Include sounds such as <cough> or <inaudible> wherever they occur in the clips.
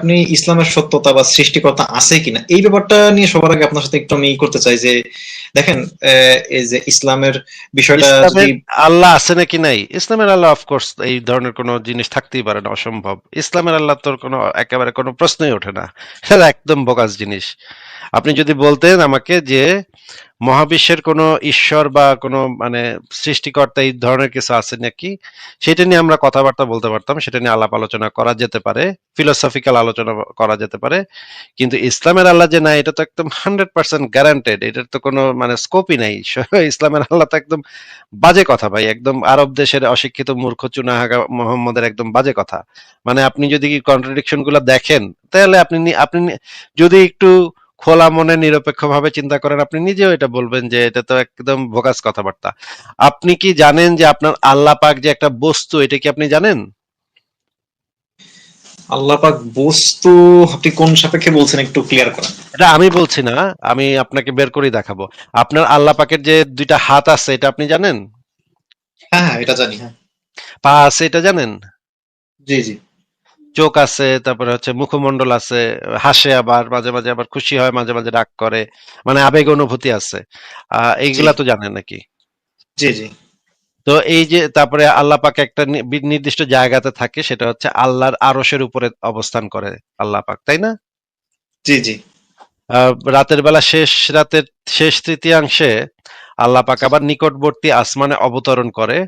আপনি ইসলামের সত্যতা বা সৃষ্টিকর্তা আছে কিনা? এই ব্যাপারটা নিয়ে সবার আগে আপনার সাথে একটু আমি করতে চাই যে দেখেন আহ, এই যে ইসলামের বিষয়টা আল্লাহ আছে নাকি নাই? ইসলামের আল্লাহ অফকোর্স এই ধরনের কোনো জিনিস থাকতেই পারে না অসম্ভব। ইসলামের আল্লাহ তোর কোনো একেবারে কোনো প্রশ্নই ওঠে না। <laughs> একদম বোকাস জিনিস। আপনি যদি বলতেন আমাকে যে মহাবিশ্বের কোনো ঈশ্বর বা কোনো মানে সৃষ্টিকর্তা এই ধরনের কিছু আছে নাকি, সেটা নিয়ে আমরা কথাবার্তা বলতে পারতাম, সেটা নিয়ে আলাপ আলোচনা করা যেতে পারে ফিলোসফিক্যাল আলোচনা করা যেতে পারে, কিন্তু ইসলামের আল্লাহ যে না এটা তো একদম হান্ড্রেড পার্সেন্ট গ্যারান্টেড এটার তো কোনো মানে স্কোপই নাই। <laughs> ইসলামের আল্লাহ তো একদম বাজে কথা ভাই, একদম আরব দেশের অশিক্ষিত মূর্খ চুনাহাগা মোহাম্মদের একদম বাজে কথা। মানে আপনি যদি কন্ট্রাডিকশনগুলো দেখেন, তাহলে আপনি আপনি যদি একটু খোলা মনে নিরপেক্ষ ভাবে চিন্তা করেন আপনি নিজেও এটা বলবেন যে এটা তো একদম ভোকাস কথাবার্তা। আপনি কি জানেন যে আপনার আল্লাহ পাক যে একটা বস্তু এটা কি আপনি জানেন? আল্লাহ পাক বস্তু আপনি কোন সাপেক্ষে বলছেন একটু ক্লিয়ার করেন। এটা আমি বলছি না আমি আপনাকে বের করে দেখাবো। আপনার আল্লাহ পাকের যে দুইটা হাত আছে এটা আপনি জানেন? হ্যাঁ হ্যাঁ এটা জানি হ্যাঁ। পা আছে এটা জানেন? জি জি। চোখ আছে তারপরে হচ্ছে মুখমণ্ডল আছে হাসে আবার মাঝে মাঝে আবার খুশি হয় মাঝে মাঝে রাগ করে মানে আবেগ অনুভূতি আছে। আহ এইগুলা তো জানেন নাকি? জি জি। তো এই যে তারপরে আল্লাহ পাক একটা নির্দিষ্ট জায়গাতে থাকে সেটা হচ্ছে আল্লাহর আরশের উপরে অবস্থান করে আল্লাহ পাক তাই না? জি জি। আহ, রাতের বেলা শেষ রাতের শেষ তৃতীয়াংশে আল্লাহ পাক আবার নিকটবর্তী আসমানে অবতরণ করে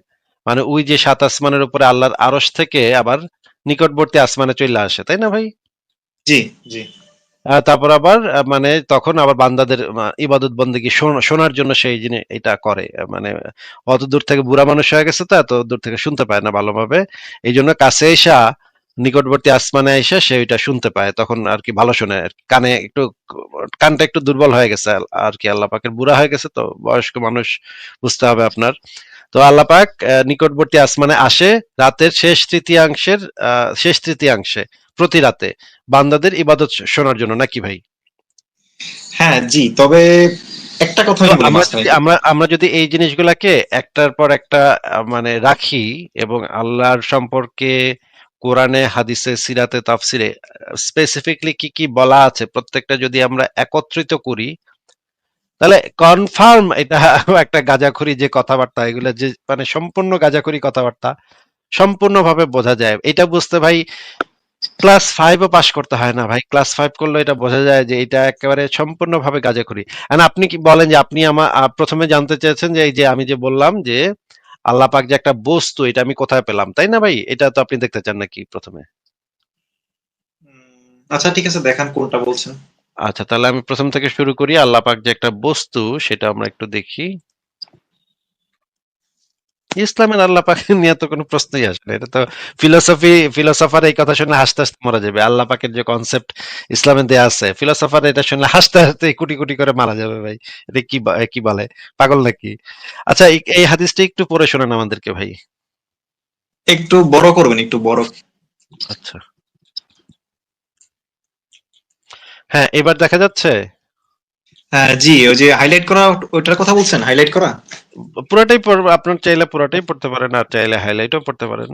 মানে ওই যে সাত আসমানের উপরে আল্লাহর আরশ থেকে আবার নিকটবর্তী আসমানে চলে আসে তাই না ভাই? জি জি। তারপর আবার মানে তখন আবার বান্দাদের ইবাদত বন্দেগী শোনার জন্য সেই জিনিস এটা করে। মানে অত দূর থেকে বুড়া মানুষ হয়ে গেছে তো এত দূর থেকে শুনতে পায় না ভালোভাবে। এই জন্য কাছে এসা নিকটবর্তী আসমানে এসে সে ওইটা শুনতে পায়। তখন আর কি ভালো শোনে। কানে একটু কানটা একটু দুর্বল হয়ে গেছে আর কি আল্লাহ পাকের বুড়া হয়ে গেছে তো বয়স্ক মানুষ বুঝতে হবে আপনার। তো আল্লাহ পাক আহ, নিকটবর্তী আসমানে আসে রাতের শেষ তৃতীয়াংশের শেষ তৃতীয়াংশে প্রতি রাতে। বান্দাদের ইবাদত শোনার জন্য নাকি ভাই? হ্যাঁ জি তবে একটা কথা আমরা আমরা যদি এই জিনিসগুলাকে একটার পর একটা মানে রাখি এবং আল্লাহর সম্পর্কে কোরআনে হাদিসে সিরাতে তাফসিরে স্পেসিফিকলি কি কি বলা আছে প্রত্যেকটা যদি আমরা একত্রিত করি তাহলে কনফার্ম এটা <laughs> একটা গাজাখুরি যে কথাবার্তা, এগুলো যে মানে সম্পূর্ণ গাজাখুরি কথাবার্তা, সম্পূর্ণভাবে বোঝা যায়। এটা বুঝতে ভাই ক্লাস ফাইভও পাস করতে হয় না ভাই। ক্লাস ফাইভ করলে এটা বোঝা যায় যে এটা একেবারে সম্পূর্ণভাবে গাজাখুরি। আর আপনি কি বলেন যে আপনি আমার প্রথমে জানতে চেয়েছেন যে এই যে আমি যে বললাম যে আল্লাহ পাক যে একটা বস্তু, এটা আমি কোথায় পেলাম, তাই না ভাই? এটা তো আপনি দেখতে চান নাকি প্রথমে? আচ্ছা ঠিক আছে, দেখান কোনটা বলছেন। আচ্ছা তাহলে আমি প্রথম থেকে শুরু করি। আল্লাহ পাক যে একটা বস্তু সেটা আমরা একটু দেখি। ইসলামের আল্লাহ পাক <laughs> নিয়ে তো কোনো প্রশ্নই আসে না। এটা তো ফিলোসফি ফিলোসফার এই কথা শুনে হাসতে হাসতে মারা যাবে। আল্লাহ পাকের যে কনসেপ্ট ইসলামে দেয়া আছে ফিলোসফার এটা শুনলে হাসতে হাসতে কোটি কোটি করে মারা যাবে ভাই। এটা কি কি বলে? পাগল নাকি? আচ্ছা এই- এই হাদিসটা একটু পড়ে শোনান আমাদেরকে ভাই। একটু বড় করবেন একটু বড়। আচ্ছা। হ্যাঁ এবার দেখা যাচ্ছে? হ্যাঁ জি ওই যে হাইলাইট করা ওইটার কথা বলছেন হাইলাইট করা? পুরোটাই আপনার চাইলে পুরোটাই পড়তে পারেন আর চাইলে হাইলাইটও পড়তে পারেন।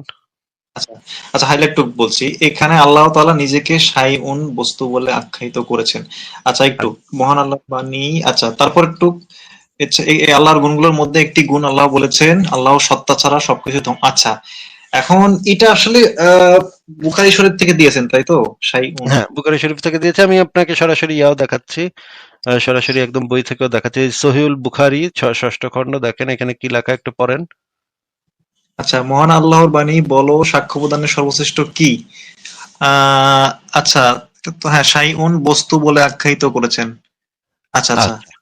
আচ্ছা আচ্ছা হাইলাইট টুক বলছি। এখানে আল্লাহ তাআলা নিজেকে শাইউন বস্তু বলে আখ্যায়িত করেছেন। আচ্ছা একটু মহান আল্লাহ বাণী আচ্ছা তারপর একটু আচ্ছা, এই এই আল্লাহর গুণগুলোর মধ্যে একটি গুণ আল্লাহ বলেছেন আল্লাহ সত্তা ছাড়া সবকিছু আচ্ছা এখন এটা আসলে আহ বুখারী শরীফ থেকে দিয়েছেন তাই তো? হ্যাঁ বুখারী শরীফ থেকে দিয়েছে আমি আপনাকে সরাসরি ইয়াও দেখাচ্ছি। সরাসরি একদম বই থেকেও দেখাচ্ছি। সহিউল বুখারী ষষ্ঠ খণ্ড দেখেন এখানে কি লেখা একটু পড়েন। আচ্ছা মহান আল্লাহর বাণী বলো সাক্ষ্য প্রদানের সর্বশ্রেষ্ঠ কি? আহ আচ্ছা তো হ্যাঁ শাইউন বস্তু বলে আখ্যায়িত করেছেন। আচ্ছা। আচ্ছা।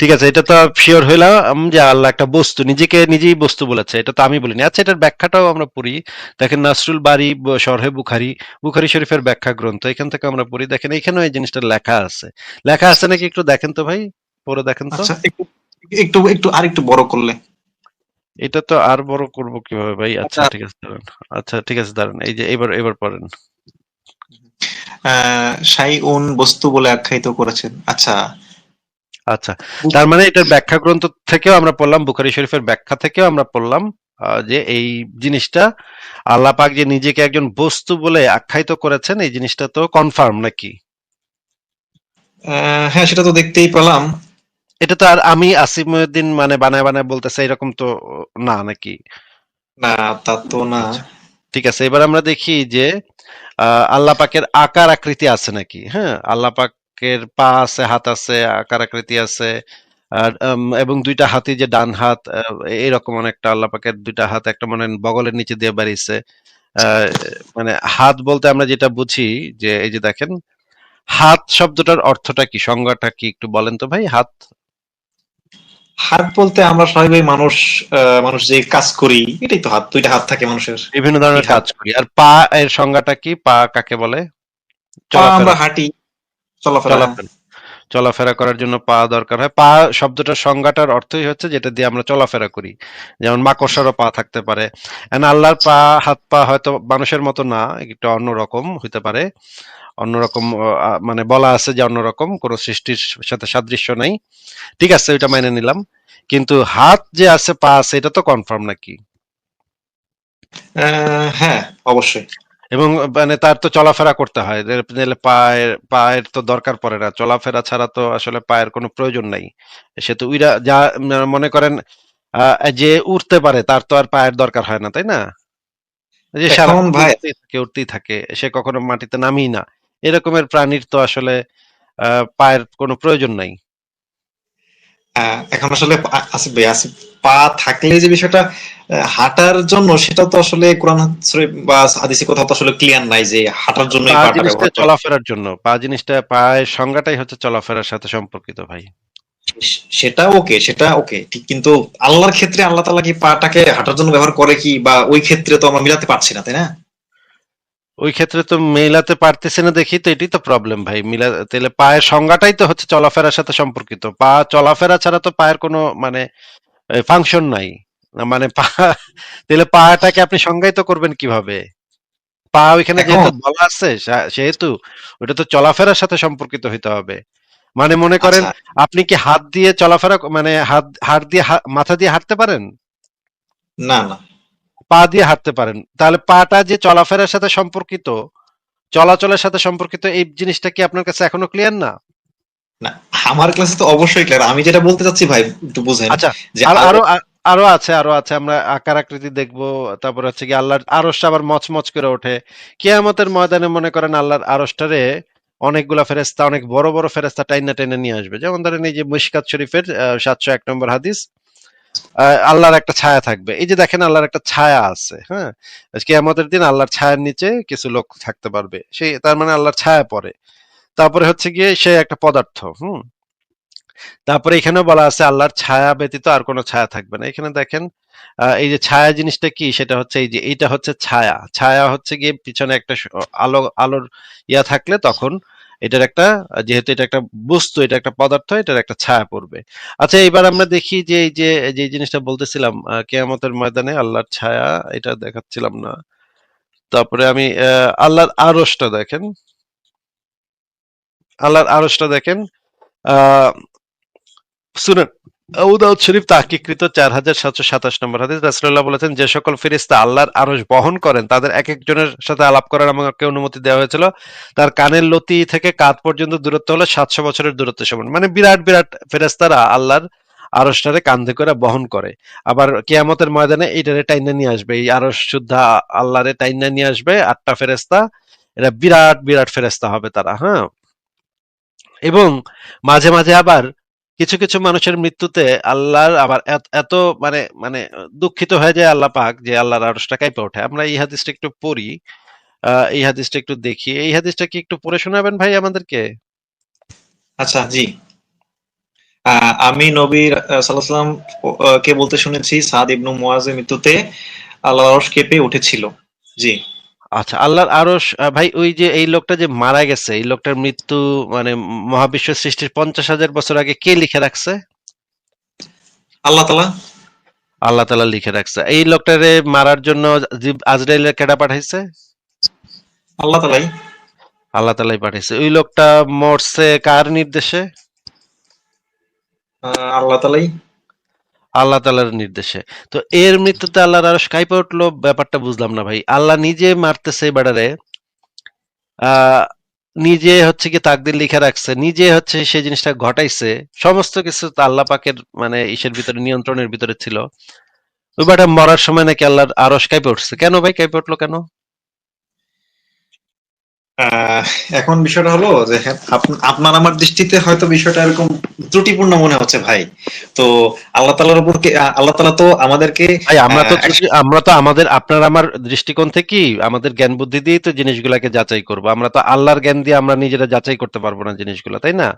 ঠিক আছে এটা তো শিওর হইলাম যে আল্লাহ একটা বস্তু নিজেকে নিজেই বস্তু বলেছে এটা তো আমি বলিনি। আচ্ছা এটার ব্যাখ্যাটাও আমরা পড়ি। দেখেন নাসরুল বাড়ি শরহে বুখারি বুখারি শরীফের ব্যাখ্যা গ্রন্থ এখান থেকে আমরা পড়ি। দেখেন এখানেও এই জিনিসটা লেখা আছে। লেখা আছে নাকি একটু দেখেন তো ভাই? পড়ে দেখেন তো। আচ্ছা একটু একটু আর একটু বড় করলে। এটা তো আর বড় করব কীভাবে ভাই? আচ্ছা। আচ্ছা। ঠিক আছে দাঁড়ান। আচ্ছা ঠিক আছে দাঁড়ান। এই যে এবার এবার পড়েন। আহ শাইউন বস্তু বলে আখ্যায়িত করেছেন। আচ্ছা আচ্ছা তার মানে এটার ব্যাখ্যা গ্রন্থ থেকেও আমরা পড়লাম বুখারি শরীফের ব্যাখ্যা থেকেও আমরা পড়লাম যে এই জিনিসটা আল্লাহ পাক যে নিজেকে একজন বস্তু বলে আখ্যায়িত করেছেন এই জিনিসটা তো কনফার্ম নাকি? হ্যাঁ সেটা তো দেখতেই পেলাম। এটা তো আর আমি আসিফ মহিউদ্দিন মানে বানায় বানায় বলতেছে এরকম তো না নাকি? না তা তো না। ঠিক আছে এবার আমরা দেখি যে আহ, আল্লাহ পাকের আকার আকৃতি আছে নাকি? হ্যাঁ আল্লাহ পাকের পা আছে হাত আছে আকার আকৃতি আছে আর, এবং দুইটা হাতি যে ডান হাত এইরকম অনেকটা আল্লাহ পাকের দুইটা হাত একটা মনে বগলের নিচে দিয়ে বাড়িছে মানে হাত বলতে আমরা যেটা বুঝি যে এই যে দেখেন হাত শব্দটার অর্থটা কি সংজ্ঞাটা কি একটু বলেন তো ভাই হাত? হাত বলতে আমরা স্বাভাবিক মানুষ আহ, মানুষ যে কাজ করি এটাই তো হাত দুইটা হাত থাকে মানুষের। বিভিন্ন ধরনের কাজ করি। আর পা এর সংজ্ঞাটা কি? পা কাকে বলে? আমরা হাঁটি। চলাফেরা। চলাফেরা। করার জন্য পা দরকার হয়। পা শব্দটার সংজ্ঞাটার অর্থই হচ্ছে যেটা দিয়ে আমরা চলাফেরা করি। যেমন মাকড়সারও পা থাকতে পারে। আল্লাহর পা হাত পা হয়তো মানুষের মতো না একটু অন্যরকম হইতে পারে। অন্যরকম মানে বলা আছে যে অন্যরকম কোনো সৃষ্টির সাথে সাদৃশ্য নাই। ঠিক আছে ওইটা মেনে নিলাম। কিন্তু হাত যে আছে পা আছে এটা তো কনফার্ম নাকি? হ্যাঁ অবশ্যই। এবং মানে তার তো চলাফেরা করতে হয়। পায়ের পায়ের তো দরকার পড়ে না। চলাফেরা ছাড়া তো আসলে পায়ের কোনো প্রয়োজন নাই। সে তো উইরা যা মনে করেন আহ, যে উঠতে পারে তার তো আর পায়ের দরকার হয় না তাই না? যে সারাক্ষণ থাকে উঠতেই থাকে। সে কখনো মাটিতে নামেই না। এরকমের প্রাণীর তো আসলে আহ, পায়ের কোনো প্রয়োজন নাই। এখন আসলে আ- আসিফ ভাই আসিফ পা থাকলে যে বিষয়টা হাঁটার জন্য সেটা তো আসলে কোরআন বা হাদিসে কোথাও তো আসলে ক্লিয়ার নাই যে হাঁটার জন্য চলাফেরার জন্য পা জিনিসটা পায়ের সংজ্ঞাটাই হচ্ছে চলাফেরার সাথে সম্পর্কিত ভাই। সেটা ওকে সেটা ওকে ঠিক কিন্তু আল্লাহর ক্ষেত্রে আল্লাহ তাআলা কি পাটাকে হাঁটার জন্য ব্যবহার করে কি বা ওই ক্ষেত্রে তো আমরা মিলাতে পারছি না তাই না? ওই ক্ষেত্রে তো মেলাতে পারতেছে না দেখি তো এটাই তো প্রবলেম ভাই। মিলা তাহলে পায়ের সংজ্ঞাটাই তো হচ্ছে চলাফেরার সাথে সম্পর্কিত। পা চলাফেরা ছাড়া তো পায়ের কোনো মানে ফাংশন নাই। মানে পা তাহলে পাটাকে আপনি সংজ্ঞায়িত করবেন কীভাবে? পা ওইখানে যেহেতু বলা আছে সেহেতু ওটা তো চলাফেরার সাথে সম্পর্কিত হইতে হবে। মানে মনে করেন আচ্ছা, আপনি কি হাত দিয়ে চলাফেরা মানে হাত হাত দিয়ে মাথা দিয়ে হাঁটতে পারেন? না না। পা দিয়ে হাঁটতে পারেন। তাহলে পাটা যে চলাফেরার সাথে সম্পর্কিত চলাচলের সাথে সম্পর্কিত এই জিনিসটা কি আপনার কাছে এখনও ক্লিয়ার না? না আমার ক্লাসে তো অবশ্যই ক্লিয়ার আমি যেটা বলতে চাচ্ছি ভাই একটু বুঝেন আচ্ছা আর আরও আরও আছে আরও আছে। আমরা আকার আকৃতি দেখব তারপর হচ্ছে কি আল্লাহর আরশটা আবার মচমচ করে ওঠে। কিয়ামতের ময়দানে মনে করেন আল্লাহর আরশটারে অনেকগুলা ফেরেস্তা অনেক বড় বড় ফেরেস্তা টাইনা টাইনা নিয়ে আসবে। যেমন ধরেন এই যে মুশকাত শরীফের সাতশো এক নম্বর হাদিস আল্লাহর একটা ছায়া থাকবে। এই যে দেখেন আল্লাহর একটা ছায়া আছে হ্যাঁ? কিয়ামতের দিন আল্লাহর ছায়ার নিচে কিছু লোক থাকতে পারবে। সেই তার মানে আল্লাহর ছায়া পড়ে। তারপরে হচ্ছে গিয়ে সে একটা পদার্থ হুম? তারপরে এখানেও বলা আছে আল্লাহর ছায়া ব্যতীত আর কোনো ছায়া থাকবে না। এখানে দেখেন আহ, এই যে ছায়া জিনিসটা কি? সেটা হচ্ছে এই যে এইটা হচ্ছে ছায়া। ছায়া হচ্ছে গিয়ে পিছনে একটা আলো আলোর ইয়া থাকলে তখন এটার একটা, যেহেতু এটা একটা বস্তু, এটা একটা পদার্থ, এটার একটা ছায়া পড়বে। আচ্ছা এবার আমরা দেখি যে এই যে যে জিনিসটা বলতেছিলাম কেয়ামতের ময়দানে আল্লাহর ছায়া, এটা দেখাচ্ছিলাম না। তারপরে আমি আল্লাহর আরসটা দেখেন। আল্লাহর আরসটা দেখেন। আহ, শুনেন। আবু দাউদ শরীফ তাহকিকৃত চার হাজার সাতশো সাতাশ নম্বর হাদিস। রাসূলুল্লাহ বলেছেন, যে সকল ফেরেশতা আল্লাহর আরশ বহন করেন, তাদের এক একজনের সাথে আলাপ করার আমাকে অনুমতি দেওয়া হয়েছিল। তার কানের লতি থেকে কাঁধ পর্যন্ত দূরত্ব হলো সাতশো বছরের দূরত্ব সমান। মানে বিরাট বিরাট ফেরেস্তারা আল্লাহর আরশটারে কান্ধে করে বহন করে। আবার কেয়ামতের ময়দানে এইটারে টাইনা নিয়ে আসবে। এই আরশ শুদ্ধা আল্লাহরে টাইনা নিয়ে আসবে, আটটা ফেরেশতা, এরা বিরাট বিরাট ফেরেস্তা হবে তারা হ্যাঁ। এবং মাঝে মাঝে আবার কিছু কিছু মানুষের মৃত্যুতে আল্লাহর আবার এত- মানে মানে দুঃখিত হয়ে যায় আল্লাহ পাক, যে আল্লাহর আরশটা কাঁপে ওঠে। আমরা এই হাদিসটা একটু পড়ি এই হাদিসটা একটু দেখি। এই হাদিসটা কি একটু পড়ে শোনাবেন ভাই আমাদেরকে? আচ্ছা জি। আমি নবীর সাল্লাম কে বলতে শুনেছি, সাদ ইবনু মুয়াজের মৃত্যুতে আল্লাহ আরশ কেঁপে উঠেছিল। জি। আচ্ছা আল্লাহর আরশ ভাই ওই যে এই লোকটা যে মারা গেছে এই লোকটার মৃত্যু মানে মহাবিশ্ব সৃষ্টির পঞ্চাশ হাজার বছর আগে কে লিখে রাখছে? আল্লাহ তালা। আল্লাহ তালা লিখে রাখছে। এই লোকটারে মারার জন্য আজরাইলের কেডা পাঠাইছে? আল্লাহ তালাই। আল্লাহ তালাই পাঠাইছে। ওই লোকটা মরছে কার নির্দেশে? আল্লাহ তালাই। আল্লাহ তাআলার নির্দেশে। তো এর মৃত্যুতে আল্লাহর আরশ কাঁপে উঠল ব্যাপারটা বুঝলাম না ভাই। আল্লাহ নিজে মারতেছে বেড়ারে নিজে হচ্ছে কি তাকদির লিখে রাখছে, নিজে হচ্ছে সেই জিনিসটা ঘটাইছে, সমস্ত কিছু আল্লাহ পাকের মানে ইসের ভিতরে, নিয়ন্ত্রণের ভিতরে ছিল। ওই বেটা মরার সময় নাকি আল্লাহর আরশ কাঁপে উঠছে কেন ভাই কাইপে উঠল কেন? এখন বিষয়টা হলো যে হ্যাঁ, আপনার আমার দৃষ্টিতে হয়তো বিষয়টা এরকম ত্রুটিপূর্ণ মনে হচ্ছে ভাই। তো আল্লাহ তালার উপর আল্লাহ তালা তো আমাদেরকে আমরা তো আমরা তো আমাদের আপনার আমার দৃষ্টিকোণ থেকে আমাদের জ্ঞান বুদ্ধি দিয়েই তো জিনিসগুলাকে যাচাই করব। আমরা তো আল্লাহর জ্ঞান দিয়ে আমরা নিজেরা যাচাই করতে পারব না জিনিসগুলো তাই না?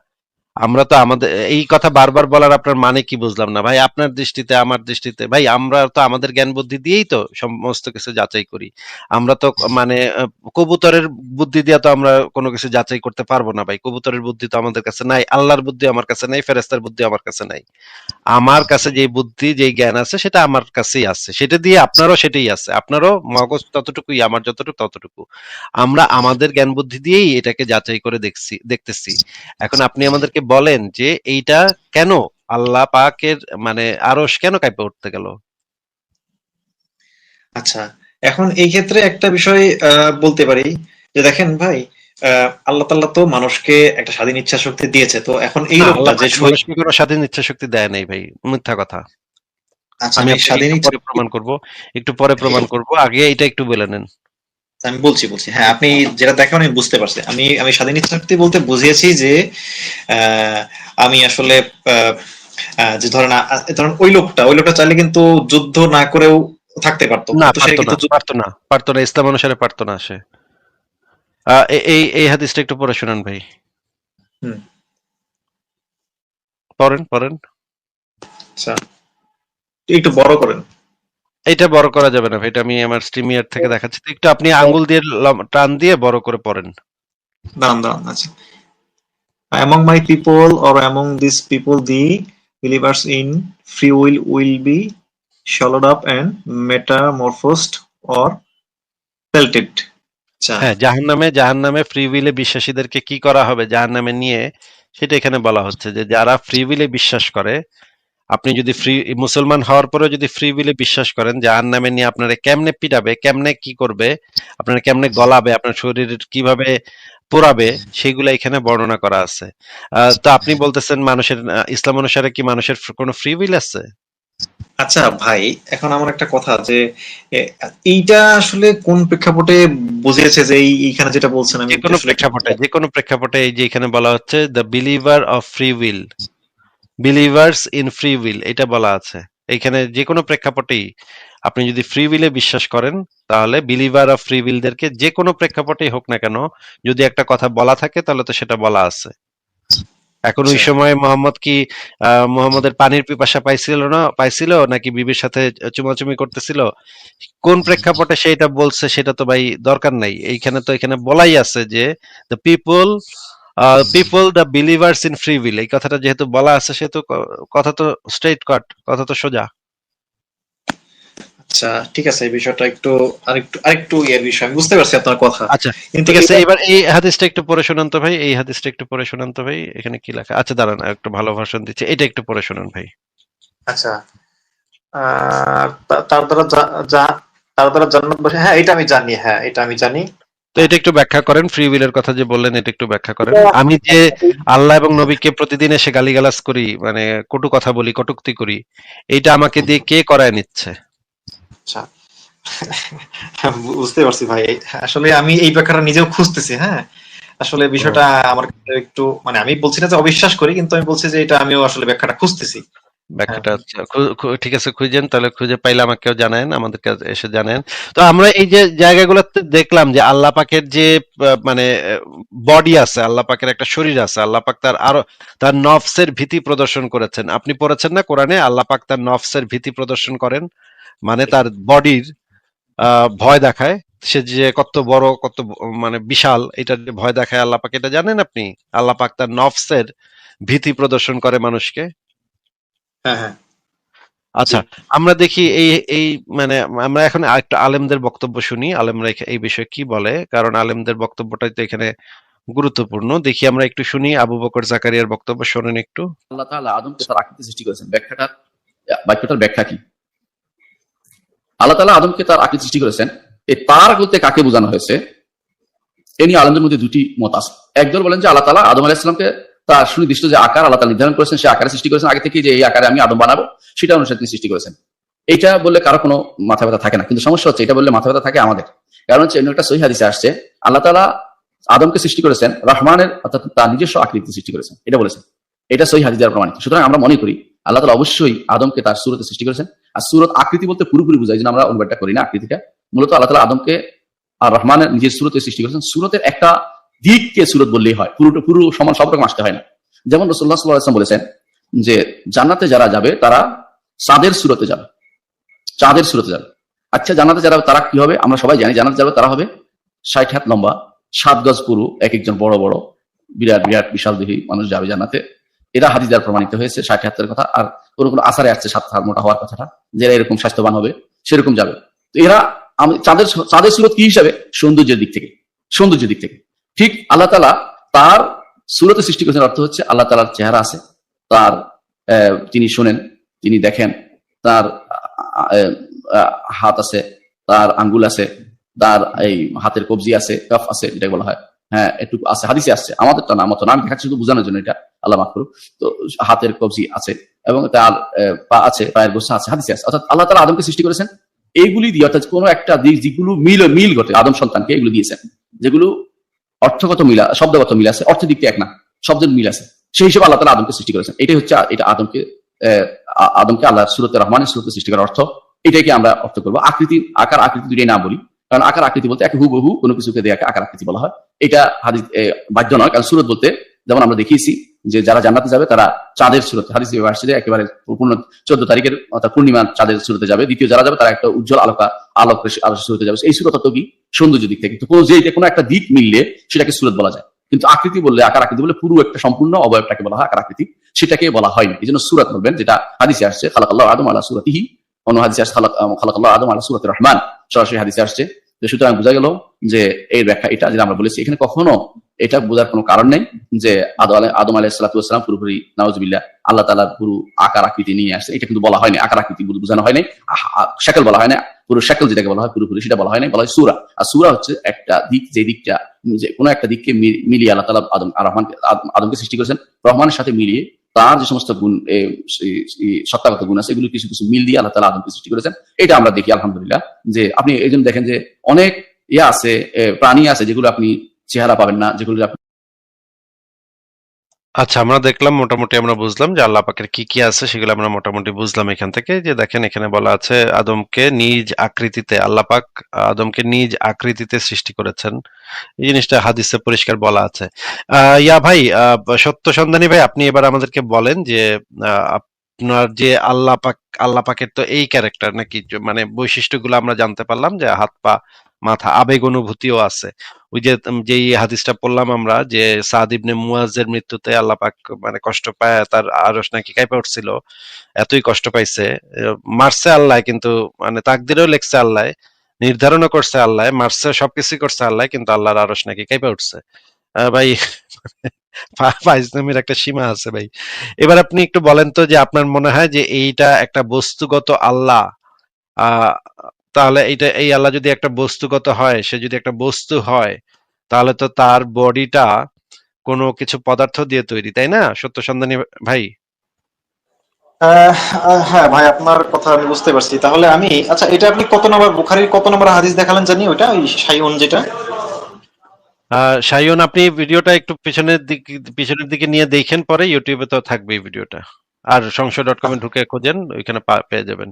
আমরা তো আমাদের, এই কথা বারবার বলার আপনার মানে কি বুঝলাম না? ভাই, আপনার দৃষ্টিতে, আমার দৃষ্টিতে, ভাই, আমরা তো আমাদের জ্ঞান বুদ্ধি দিয়েই তো সমস্ত কিছু যাচাই করি। আমরা তো মানে কবুতরের বুদ্ধি দিয়ে তো আমরা কোনো কিছু যাচাই করতে পারব না, ভাই। কবুতরের বুদ্ধি তো আমাদের কাছে নাই, আল্লাহর বুদ্ধি আমার কাছে নাই ফেরেস্তার বুদ্ধি আমার কাছে নাই। আমার কাছে যে বুদ্ধি যে জ্ঞান আছে, সেটা আমার কাছেই আছে। সেটা দিয়ে আপনারও সেটাই আছে। আপনারও মগজ ততটুকুই, আমার যতটুকু ততটুকু। আমরা আমাদের জ্ঞান বুদ্ধি দিয়েই এটাকে যাচাই করে দেখছি, দেখতেছি। এখন আপনি আমাদেরকে বলেন যে এইটা কেন আল্লাহ পাকের মানে আরশ কেন কাঁপে উঠতে গেল? আচ্ছা এখন এই ক্ষেত্রে একটা বিষয় বলতে পারি যে দেখেন ভাই আহ, আল্লাহ তাল্লাহ তো মানুষকে একটা স্বাধীন ইচ্ছা শক্তি দিয়েছে তো এখন এই লোকটা যে কোনো স্বাধীন ইচ্ছা শক্তি দেয় নাই ভাই মিথ্যা কথা। আচ্ছা আমি আমি স্বাধীন ইচ্ছা প্রমাণ করব একটু পরে প্রমাণ করব আগে এটা একটু বলে নেন। আমি বলছি বলছি। হ্যাঁ আপনি যেটা দেখেন আমি বুঝতে পারছি। আমি আমি স্বাধীন ইচ্ছা শক্তি বলতে বুঝিয়েছি যে আমি আসলে যে ধরেন ধরেন ওই লোকটা ওই লোকটা চাইলে কিন্তু যুদ্ধ না করেও থাকতে পারতো। না পারতো না পারতো না ইসলাম অনুসারে পারতো না সে। এই এই হাদিসটা একটু পড়ে শোনান ভাই। হুম। পড়েন পড়েন। আচ্ছা। একটু বড় করেন। এটা বড় করা যাবে না ভাই এটা আমি আমার স্ট্রিমিয়ার থেকে দেখাচ্ছি। একটু আপনি আঙ্গুল দিয়ে টান দিয়ে বড় করে পড়েন। দাঁড়ান দাঁড়ান আচ্ছা। Among my people or among these people the believers in free will will be swallowed up and metamorphosed or pelted. আচ্ছা। হ্যাঁ জাহান্নামে জাহান্নামে ফ্রি উইলে বিশ্বাসীদেরকে কি করা হবে জাহান্নামে নিয়ে সেটা এখানে বলা হচ্ছে যে যারা ফ্রি উইলে বিশ্বাস করে আপনি যদি ফ্রি মুসলমান হওয়ার পরেও যদি ফ্রি উইলে বিশ্বাস করেন যে আর নামে নিয়ে আপনারা কেমনে পিটাবে কেমনে কি করবে আপনারা কেমনে গলাবে আপনার শরীর কীভাবে পোড়াবে সেগুলো এখানে বর্ণনা করা আছে। তো আপনি বলতেছেন মানুষের ইসলাম অনুসারে কি মানুষের কোনো ফ্রি উইল আছে? আচ্ছা ভাই এখন আমার একটা কথা যে এইটা আসলে কোন প্রেক্ষাপটে বুঝিয়েছে যে এইখানে যেটা বলছেন আমি যে কোনো প্রেক্ষাপটে যে কোনো প্রেক্ষাপটে এই যে এখানে বলা হচ্ছে the believer of free will believers in free will এটা বলা আছে। এখানে যে কোনো প্রেক্ষাপটেই আপনি যদি ফ্রি উইলে বিশ্বাস করেন তাহলে বিলিভার অফ ফ্রি উইলদেরকে যে কোনো প্রেক্ষাপটেই হোক না কেন যদি একটা কথা বলা থাকে তাহলে তো সেটা বলা আছে। এখন ওই আচ্ছা। সময় মোহাম্মদ কি আহ, মোহাম্মদের পানির পিপাসা পাইছিল না পাইছিল নাকি বিবির সাথে চুমাচুমি করতেছিল? কোন প্রেক্ষাপটে সেটা বলছে সেটা তো ভাই দরকার নাই। এইখানে তো এখানে বলাই আছে যে the people people the believers in free will এই কথাটা যেহেতু বলা আছে সেহেতু কথা তো স্ট্রেট কাট কথা তো সোজা। আচ্ছা ঠিক আছে এই বিষয়টা একটু আরেকটু আরেকটু বিষয় আমি বুঝতে পারছি আপনার কথা। আচ্ছা ঠিক আছে এবার এই হাদিসটা একটু পড়ে শোনান তো ভাই এই হাদিসটা একটু পড়ে শোনান তো ভাই এখানে কি লেখা? আচ্ছা দাঁড়ান একটু ভালো ভাষণ দিচ্ছে এটা একটু পড়ে শোনান ভাই। আচ্ছা তার দ্বারা যা- তার দ্বারা জান্নাত হ্যাঁ এটা আমি জানি হ্যাঁ এটা আমি জানি। তো এটা একটু ব্যাখ্যা করেন ফ্রি উইলের কথা যে বললেন এটা একটু ব্যাখ্যা করেন। আমি যে আল্লাহ এবং নবীকে প্রতিদিন এসে গালিগালাজ করি মানে কটু কথা বলি কটুক্তি করি এইটা আমাকে দিয়ে কে করায় নিচ্ছে? আচ্ছা। বুঝতে পারছি ভাই। আসলে আমি এই ব্যাখ্যাটা নিজেও খুঁজতেছি হ্যাঁ? আসলে বিষয়টা আমার একটু মানে আমি বলছি না যে অবিশ্বাস করি কিন্তু আমি বলছি যে এটা আমিও আসলে ব্যাখ্যাটা খুঁজতেছি। ব্যাখ্যাটা খু- ঠিক আছে খুঁজেন তাহলে খুঁজে পাইলে আমাকেও জানেন আমাদেরকে এসে জানেন তো আমরা এই যে জায়গাগুলোতে দেখলাম যে আল্লাহ পাকের যে মানে বডি আছে আল্লাহ পাকের একটা শরীর আছে আল্লাহ পাক তার আরও তার নফসের ভীতি প্রদর্শন করেছেন। আপনি পড়েছেন না কোরআনে? আল্লাহ পাক তার নফসের ভীতি প্রদর্শন করেন মানে তার বডির ভয় দেখায়। সে যে কত বড় কত মানে বিশাল এটা যে ভয় দেখায় আল্লাহ পাক এটা জানেন আপনি? আল্লাহ পাক তার নফসের ভীতি প্রদর্শন করে মানুষকে। হ্যাঁ হ্যাঁ। আচ্ছা আমরা দেখি এই এই মানে আমরা এখন একটা আলেমদের বক্তব্য শুনি। আলেমরা এই বিষয়ে কি বলে? কারণ আলেমদের বক্তব্যটাই তো এখানে গুরুত্বপূর্ণ। দেখি আমরা একটু শুনি আবু বকর জাকারিয়ার বক্তব্য শোনেন একটু। আল্লাহ তাআলা আদমকে তার আকৃতি সৃষ্টি করেছেন। ব্যাখ্যাটা বাক্যটার ব্যাখ্যা কি? আল্লাহ তালা আদমকে তার আকৃতি সৃষ্টি করেছেন। এই তার বলতে কাকে বোঝানো হয়েছে? এ নিয়ে আলমদের মধ্যে দুটি মত আছে। একদল বলেন যে আল্লাহ তালা আদম আলাহিসামকে তার সুনির্দিষ্ট যে আকার আল্লাহ নির্ধারণ করেছেন সে আকারে সৃষ্টি করেছেন। আগে থেকে যে এই আকারে আমি আদম বানাবো, সেটা অনুসারে তিনি সৃষ্টি করেছেন। এইটা বললে কারও কোনো মাথা ব্যথা থাকে না, কিন্তু সমস্যা হচ্ছে, এটা বললে মাথা ব্যথা থাকে আমাদের। কারণ হচ্ছে অন্য একটা সহি হাদিসে আসছে, আল্লাহ তালা আদমকে সৃষ্টি করেছেন, রহমানের অর্থাৎ তার নিজস্ব আকৃতি সৃষ্টি করেছেন, এটা বলেছেন। এটা সহি হাদিস প্রমাণিত। সুতরাং আমরা মনে করি, আল্লাহ তালা অবশ্যই আদমকে তার সুরতে সৃষ্টি করেছেন। আর সুরত আকৃতি বলতে পুরোপুরি বোঝায় যেন আমরা অনুবাদটা করি না আকৃতিটা। মূলত আল্লাহ তালা আদমকে আর রহমানের নিজের সুরতে সৃষ্টি করেছেন। সুরতের একটা দিককে সুরত বললেই হয়। পুরোটা পুরো সমান, সব রকম আসতে হয় না। যেমন রসুল্লাহ সাল্লাহ বলেছেন যে, জান্নাতে যারা যাবে, তারা চাঁদের সুরতে যাবে। চাঁদের সুরতে যাবে। আচ্ছা জান্নাতে যারা, তারা কি হবে? আমরা সবাই জানি জান্নাতে যাবে, তারা হবে ষাট হাত লম্বা, সাত গজ পুরু, এক একজন বড় বড়, বিরাট বিরাট বিশাল দেহী মানুষ যাবে জান্নাতে। এরা হাদিস প্রমাণিত হয়েছে, ষাট হাতের কথা। আর কোনো কোনো আসারে আসছে সাত হাত মোটা হওয়ার কথাটা যারা এরকম স্বাস্থ্যবান হবে, সেরকম যাবে। তো এরা, আমি- চাঁদের চাঁদের সুরত কি হিসাবে? সৌন্দর্যের দিক থেকে। সৌন্দর্যের দিক থেকে। ঠিক আল্লাহ তালা তার সুরতে সৃষ্টি করেছেন, অর্থ হচ্ছে আল্লাহ তালার চেহারা আছে। তার তিনি শোনেন, তিনি দেখেন, তার হাত আছে, তার আঙ্গুল আছে, তার এই হাতের কবজি আছে, কাফ আছে যেটা বলা হয়। হ্যাঁ একটু আছে, হাদিসে আসছে। আমাদের তো না, আমার তো না, আমি দেখাচ্ছি শুধু বোঝানোর জন্য এটা, আল্লাহ মাফ করুক। তো হাতের কবজি আছে এবং তার পা আছে, পায়ের গোসা আছে, হাদিসে আছে অর্থাৎ আল্লাহ তালা আদমকে সৃষ্টি করেছেন, এইগুলি দিয়ে, অর্থাৎ কোনো একটা দিক, যেগুলো মিল মিল ঘটে, আদম সন্তানকে এগুলো দিয়েছেন, যেগুলো অর্থগত মিল, শব্দগত মিল আছে, অর্থের দিক এক না, শব্দের মিল আছে। সেই হিসেবে আল্লাহ তালা আদমকে সৃষ্টি করেছেন। এটাই হচ্ছে, এটা আদমকে আদমকে আল্লাহ সুরতে রহমানের সুরতে সৃষ্টি করার অর্থ। এটাকে আমরা অর্থ করব। আকৃতি, আকার আকৃতি দুটাই না বলি। কারণ আকার আকৃতি বলতে একে হুবহু কোনো কিছুকে দিয়ে আকার আকৃতি বলা হয়। এটা হাদিস বাধ্য নয়। কারণ সুরত বলতে যেমন আমরা দেখিয়েছি যে যারা জান্নাতে যাবে তারা চাঁদের সুরতে, হাদিস আসছে একেবারে পূর্ণ চোদ্দ তারিখের অর্থাৎ পূর্ণিমা চাঁদের সুরতে যাবে। দ্বিতীয় যারা যাবে তারা একটা উজ্জ্বল আলোকা, আলোক আলোক সুরতে যাবে। এই সুরত তো কি? সৌন্দর্য দিক থেকে। কোনো যে কোনো একটা দিক মিললে সেটাকে সুরত বলা যায়। কিন্তু আকৃতি বললে, আকার আকৃতি বলে পুরো একটা সম্পূর্ণ অবয়বটাকে বলা হয় আকার আকৃতি। সেটাকে বলা হয়নি। এই জন্য সুরাত বলবেন, যেটা হাদিসে আসছে খালাক আল্লাহ আদম আল্লাহ সুরাতিহি। অন্য হাদিসে আসছে, খালাক আল্লাহ আদম আল্লাহ সুরাত রহমান। সরাসরি হাদিসে আসছে। সুতরাং বোঝা গেল যে এই ব্যাখ্যা এটা, যেটা আমরা বলেছি। এখানে কখনো এটা বোঝার কোনো কারণ নেই যে আদম আলাই সালাতাম পুরোপুরি নওয়াজবিল্লাহ আল্লাহ তালা পুরো আকার আকৃতি নিয়ে আসছে। এটা কিন্তু বলা হয়নি, আকার আকৃতি বোঝানো হয়নি শাকল বলা হয় না পুরো শাকল যেটাকে বলা হয় পুরোপুরি সেটা বলা হয়নি, বলা হয় সুরা। আর সুরা হচ্ছে একটা দিক যে দিকটা, যে কোনো একটা দিককে মিলিয়ে আল্লাহ তালা আদম রহমানকে আদমকে সৃষ্টি করেছেন। রহমানের সাথে মিলিয়ে তার যে সমস্ত গুণ সত্তাগত গুণ আছে, এগুলো কিছু কিছু মিল দিয়ে আল্লাহ তালা আদমকে সৃষ্টি করেছেন। এটা আমরা দেখি, আলহামদুলিল্লাহ, যে আপনি এই দেখেন যে অনেক ইয়ে আছে প্রাণী আছে যেগুলো আপনি চেহারা পাবেন না, যেগুলো আচ্ছা আমরা দেখলাম, মোটামুটি আমরা বুঝলাম যে আল্লাহ পাকের কি কি আছে, সেগুলো আমরা মোটামুটি বুঝলাম এখান থেকে। যে দেখেন, এখানে বলা আছে, আদমকে নিজ আকৃতিতে, আল্লাহ পাক আদমকে নিজ আকৃতিতে সৃষ্টি করেছেন। এই জিনিসটা হাদিসে পরিষ্কার বলা আছে। ইয়া ভাই সত্য সন্ধানী ভাই, আপনি এবার আমাদেরকে বলেন যে আপনার যে আল্লাহ পাক, আল্লাহ পাকের তো এই ক্যারেক্টার নাকি মানে বৈশিষ্ট্যগুলো আমরা জানতে পারলাম যে হাত পা মাথা, আবেগ অনুভূতিও আছে। ওই যে যেই হাদিসটা পড়লাম আমরা যে সাদ ইবনে মুয়াজের মৃত্যুতে আল্লাহ পাক মানে কষ্ট পায়, তার আরশ নাকি কাঁপে উঠছিল, এতই কষ্ট পাইছে মারছে আল্লাহ কিন্তু মানে তাকদিরেও লেখছে আল্লাহ, নির্ধারণও করছে আল্লাহ, মারছে সবকিছুই করছে আল্লাহ, কিন্তু আল্লাহর আরশ নাকি কাঁপে উঠছে। ভাই <laughs> ফাইজলামের একটা সীমা আছে ভাই। এবার আপনি একটু বলেন তো যে আপনার মনে হয় যে এইটা একটা বস্তুগত আল্লাহ তাহলে এইটা এই আল্লাহ যদি একটা বস্তুগত হয় সে যদি একটা বস্তু হয় তাহলে তো তার বডিটা কোনো কিছু পদার্থ দিয়ে তৈরি তাই না? সত্য সন্ধানী ভাই? হ্যাঁ ভাই আপনার কথা আমি বুঝতে পারছি। তাহলে আমি আচ্ছা এটা আপনি কত নম্বর বুখারির কত নম্বর হাদিস দেখালেন জানি ওইটা ওই সাইউন যেটা? সাইয়ন আপনি ভিডিওটা একটু পিছনের দিক পিছনের দিকে নিয়ে দেখেন পরে ইউটিউবে তো থাকবে এই ভিডিওটা। আর সংশয় ডট কমে ঢুকে খোঁজেন ওইখানে পেয়ে যাবেন।